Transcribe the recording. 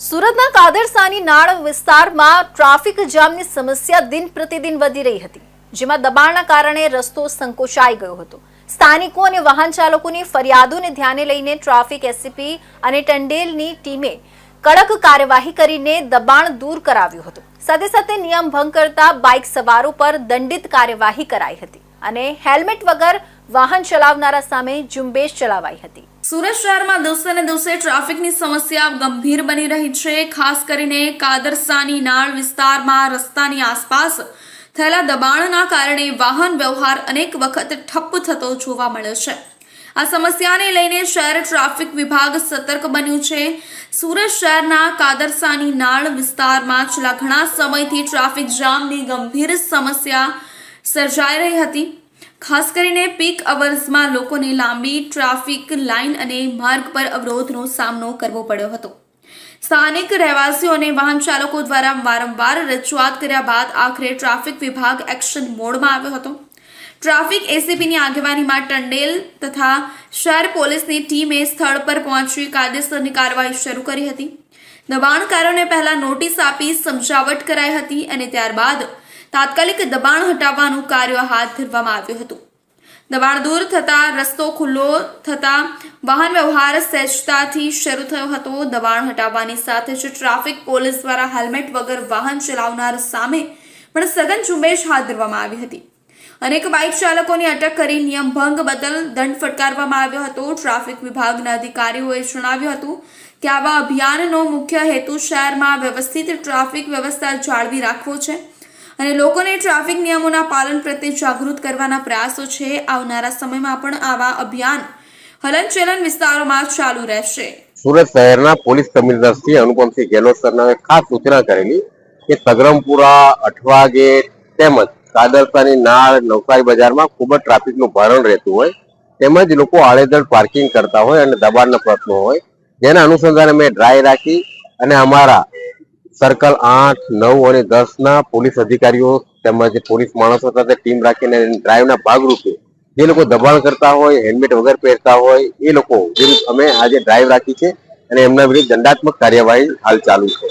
સુરતના કાદરસાની નાળ વિસ્તારમાં ટ્રાફિક જામની સમસ્યા દિન પ્રતિદિન વધી રહી હતી, જેમાં દબાણના કારણે રસ્તો સંકોચાઈ ગયો હતો. સ્થાનિકો અને વાહન ચાલકોની ફરિયાદોને ધ્યાને લઈને ટ્રાફિક એસસીપી અને ટંડેલની ટીમે કડક કાર્યવાહી કરીને દબાણ દૂર કરાવ્યું હતું. સાથે સાથે નિયમ ભંગ કરતા બાઇક સવારો પર દંડિત કાર્યવાહી કરાઈ હતી અને હેલ્મેટ વગર વાહન ચલાવનારા સામે ઝુંબેશ ચલાવાઈ હતી. સુરત શહેરમાં દિવસે ને દિવસે ટ્રાફિકની સમસ્યા ગંભીર બની રહી છે. ખાસ કરીને કાદરસાની નાળ વિસ્તારમાં, રસ્તાની આસપાસ થયેલા દબાણના કારણે વાહન વ્યવહાર અનેક વખત ઠપ્પ થતો જોવા મળ્યો છે. આ સમસ્યાને લઈને શહેર ટ્રાફિક વિભાગ સતર્ક બન્યું છે. સુરત શહેરના કાદરસાની નાળ વિસ્તારમાં છેલ્લા ઘણા સમયથી ટ્રાફિક જામની ગંભીર સમસ્યા સર્જાઈ રહી હતી. ખાસ કરીને પીક અવર્સમાં લોકોને લાંબી ટ્રાફિક લાઇન અને માર્ગ પર અવરોધનો સામનો કરવો પડ્યો હતો. સ્થાનિક રહેવાસીઓ અને વાહન ચાલકો દ્વારા વારંવાર રજૂઆત કર્યા બાદ આખરે ટ્રાફિક વિભાગ એક્શન મોડમાં આવ્યો હતો. ટ્રાફિક એસીપીની આગેવાનીમાં ટંડેલ તથા શહેર પોલીસની ટીમે સ્થળ પર પહોંચી કાયદેસરની કાર્યવાહી શરૂ કરી હતી. દબાણકારોને પહેલા નોટિસ આપી સમજાવટ કરાઈ હતી અને ત્યારબાદ તાત્કાલિક દબાણ હટાવવાનું કાર્ય હાથ ધરવામાં આવ્યું હતું. દબાણ દૂર થતાં, રસ્તો ખુલ્લો થતાં, વાહન વ્યવહાર સહેજતાથી શરૂ થયો હતો. દબાણ હટાવવાની સાથે જ ટ્રાફિક પોલીસ દ્વારા હેલ્મેટ વગર વાહન ચલાવનાર સામે પણ સઘન ઝુંબેશ હાથ ધરવામાં આવી હતી. અનેક બાઇક ચાલકોની અટક કરી નિયમ ભંગ બદલ દંડ ફટકારવામાં આવ્યો હતો. ટ્રાફિક વિભાગના અધિકારીઓએ જણાવ્યું હતું કે આવા અભિયાનનો મુખ્ય હેતુ શહેરમાં વ્યવસ્થિત ટ્રાફિક વ્યવસ્થા જાળવી રાખવો છે. અને લોકોને ટ્રાફિક નિયમોના પાલન પ્રત્યે જાગૃત કરવાના પ્રયાસો છે. આવનારા સમયમાં પણ આવા અભિયાન હલનચલન વિસ્તારોમાં ચાલુ રહેશે. સુરત શહેરના પોલીસ કમિશનર શ્રી અનુપમસિંહ ગેહલોત સરનામે ખાસ સૂચના કરેલી કે સગરમપુરા, અઠવા ગેટ તેમજ કાદરતાની નાળ નવસારી બજારમાં ખૂબ જ ટ્રાફિકનું ભારણ રહેતું હોય, તેમજ લોકો આડેધડ પાર્કિંગ કરતા હોય અને દબાણના પ્રશ્નો હોય. જેના અનુસંધાને મેં ડ્રાય રાખી અને અમારા સર્કલ આઠ, નવ અને દસ ના પોલીસ અધિકારીઓ તેમજ પોલીસ માણસો સાથે ટીમ રાખીને ડ્રાઈવના ભાગરૂપે જે લોકો દબાણ કરતા હોય, હેલ્મેટ વગર પહેરતા હોય, એ લોકો અમે આજે ડ્રાઈવ રાખી છે અને એમના વિરુદ્ધ દંડાત્મક કાર્યવાહી હાલ ચાલુ છે.